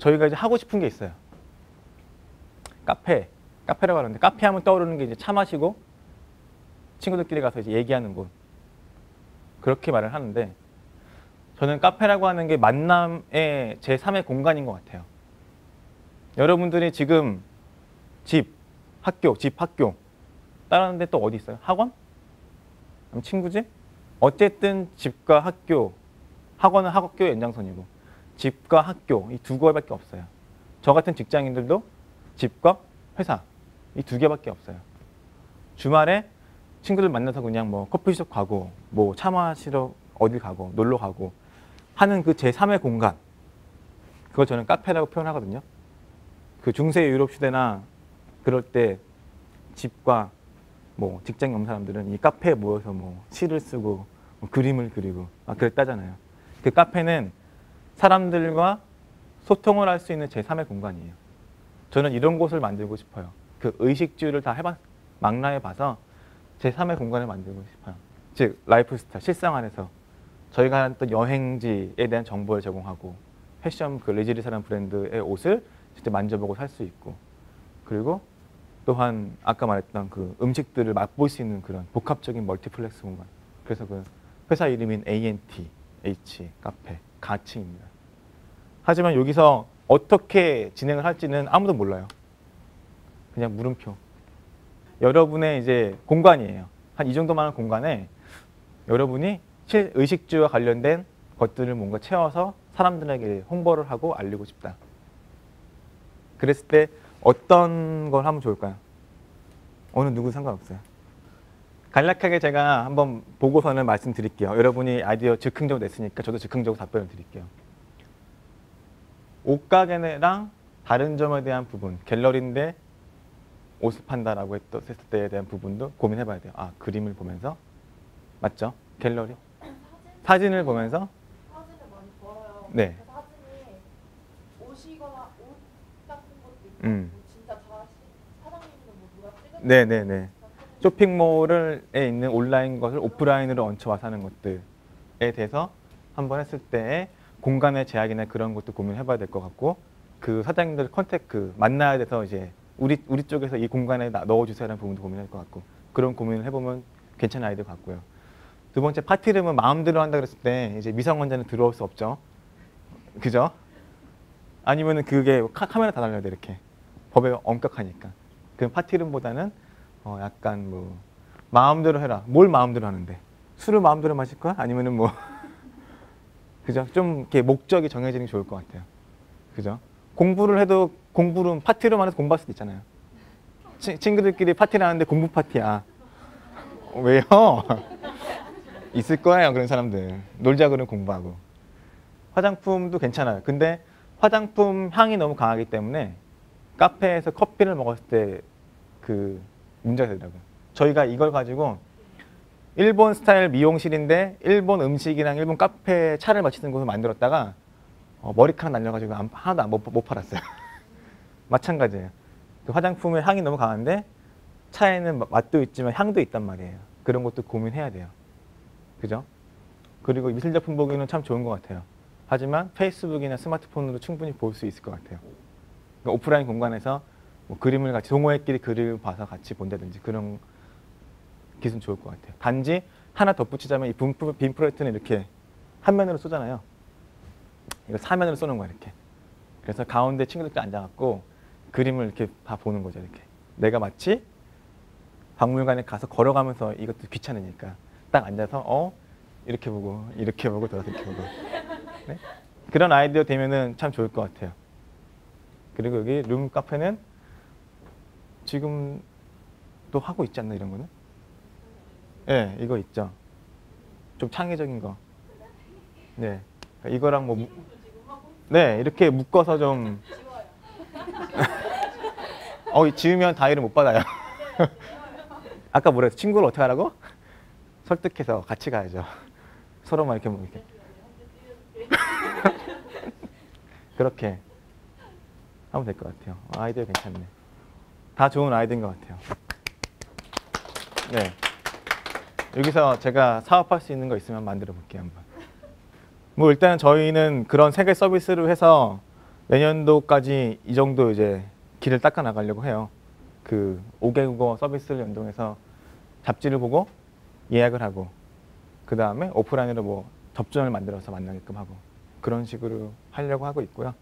저희가 이제 하고 싶은 게 있어요. 카페, 카페라고 하는데 카페 하면 떠오르는 게 이제 차 마시고 친구들끼리 가서 이제 얘기하는 곳. 그렇게 말을 하는데 저는 카페라고 하는 게 만남의 제 3의 공간인 것 같아요. 여러분들이 지금 집, 학교, 집, 학교 따라하는데 또 어디 있어요? 학원? 그럼 친구 집? 어쨌든 집과 학교, 학원은 학교의 연장선이고 집과 학교 이 두 개밖에 없어요. 저 같은 직장인들도 집과 회사 이 두 개밖에 없어요. 주말에 친구들 만나서 그냥 뭐 커피숍 가고 뭐 차 마시러 어딜 가고 놀러 가고 하는 그 제3의 공간 그걸 저는 카페라고 표현하거든요. 그 중세 유럽 시대나 그럴 때 집과 뭐 직장에 없는 사람들은 이 카페에 모여서 뭐 시를 쓰고 뭐 그림을 그리고 막 그랬다잖아요. 그 카페는 사람들과 소통을 할 수 있는 제3의 공간이에요. 저는 이런 곳을 만들고 싶어요. 그 의식주를 다 해봐, 망라해 봐서 제3의 공간을 만들고 싶어요. 즉, 라이프 스타일, 실상 안에서 저희가 했던 여행지에 대한 정보를 제공하고 패션 그 레지리사라는 브랜드의 옷을 직접 만져보고 살 수 있고 그리고 또한 아까 말했던 그 음식들을 맛볼 수 있는 그런 복합적인 멀티플렉스 공간. 그래서 그 회사 이름인 ANT, H 카페 가칭입니다. 하지만 여기서 어떻게 진행을 할지는 아무도 몰라요. 그냥 물음표. 여러분의 이제 공간이에요. 한 이 정도만 한 공간에 여러분이 실 의식주와 관련된 것들을 뭔가 채워서 사람들에게 홍보를 하고 알리고 싶다. 그랬을 때 어떤 걸 하면 좋을까요? 어느 누구 상관없어요. 간략하게 제가 한번 보고서는 말씀드릴게요. 여러분이 아이디어 즉흥적으로 냈으니까 저도 즉흥적으로 답변을 드릴게요. 옷가게랑 다른 점에 대한 부분, 갤러리인데 옷을 판다라고 했을 때에 대한 부분도 고민해봐야 돼요. 아, 그림을 보면서 맞죠? 갤러리 사진 을 보면서 사진을 많이 벌어요. 네. 그 사진이 옷이거나 옷 같은 것도 있고 음. 뭐 뭐 네네네. 쇼핑몰에 있는 온라인 것을 오프라인으로 얹혀와서 하는 것들에 대해서 한번 했을 때 공간의 제약이나 그런 것도 고민해 봐야 될 것 같고 그 사장님들 컨택 그 만나야 돼서 이제 우리 우리 쪽에서 이 공간에 나- 넣어 주세요라는 부분도 고민할 것 같고 그런 고민을 해 보면 괜찮은 아이디어 같고요. 두 번째 파티룸은 마음대로 한다 그랬을 때 이제 미성년자는 들어올 수 없죠. 그죠? 아니면은 그게 카, 카메라 다 달려야 돼 이렇게 법에 엄격하니까. 그 파티룸보다는 어 약간 뭐 마음대로 해라. 뭘 마음대로 하는데 술을 마음대로 마실 거야? 아니면은 뭐 그죠? 좀 이렇게 목적이 정해지는 게 좋을 것 같아요. 그죠? 공부를 해도 공부는 파티룸 안에서 공부할 수도 있잖아요. 치, 친구들끼리 파티를 하는데 공부 파티야. 어, 왜요? 있을 거예요 그런 사람들. 놀자 그러면 공부하고. 화장품도 괜찮아요. 근데 화장품 향이 너무 강하기 때문에 카페에서 커피를 먹었을 때 그 문제가 되더라고요. 저희가 이걸 가지고 일본 스타일 미용실인데 일본 음식이랑 일본 카페 차를 마시는 곳을 만들었다가 어, 머리카락 날려가지고 안- 하나도 안- 못, 못 팔았어요. 마찬가지예요. 그 화장품의 향이 너무 강한데 차에는 마- 맛도 있지만 향도 있단 말이에요. 그런 것도 고민해야 돼요. 그죠? 그리고 미술 작품 보기는 참 좋은 것 같아요. 하지만 페이스북이나 스마트폰으로 충분히 볼 수 있을 것 같아요. 그러니까 오프라인 공간에서 뭐 그림을 같이 동호회끼리 그림을 봐서 같이 본다든지 그런 기술 좋을 것 같아요. 단지 하나 덧붙이자면 이 빔, 프로- 빔 프로젝트는 이렇게 한 면으로 쏘잖아요. 이거 사면으로 쏘는 거야 이렇게. 그래서 가운데 친구들끼리 앉아갖고 그림을 이렇게 다 보는 거죠 이렇게. 내가 마치 박물관에 가서 걸어가면서 이것도 귀찮으니까 딱 앉아서 어 이렇게 보고 이렇게 보고 돌아서 이렇게 보고 네? 그런 아이디어 되면은 참 좋을 것 같아요. 그리고 여기 룸 카페는 지금 또 하고 있지 않나 이런 거는? 예, 네, 이거 있죠. 좀 창의적인 거. 네, 이거랑 뭐, 무- 네, 이렇게 묶어서 좀. 어, 이 지우면 다이를 못 받아요. 아까 뭐랬어? 친구를 어떻게 하라고? 설득해서 같이 가야죠. 서로만 이렇게 뭐 이렇게. 그렇게 하면 될 것 같아요. 아이디어 괜찮네. 다 좋은 아이디어인 것 같아요. 네. 여기서 제가 사업할 수 있는 거 있으면 만들어 볼게요, 한번. 뭐 일단 저희는 그런 세계 서비스를 해서 내년도까지 이 정도 이제 길을 닦아 나가려고 해요. 그 5개 국어 서비스를 연동해서 잡지를 보고 예약을 하고 그 다음에 오프라인으로 뭐 접점을 만들어서 만나게끔 하고 그런 식으로 하려고 하고 있고요.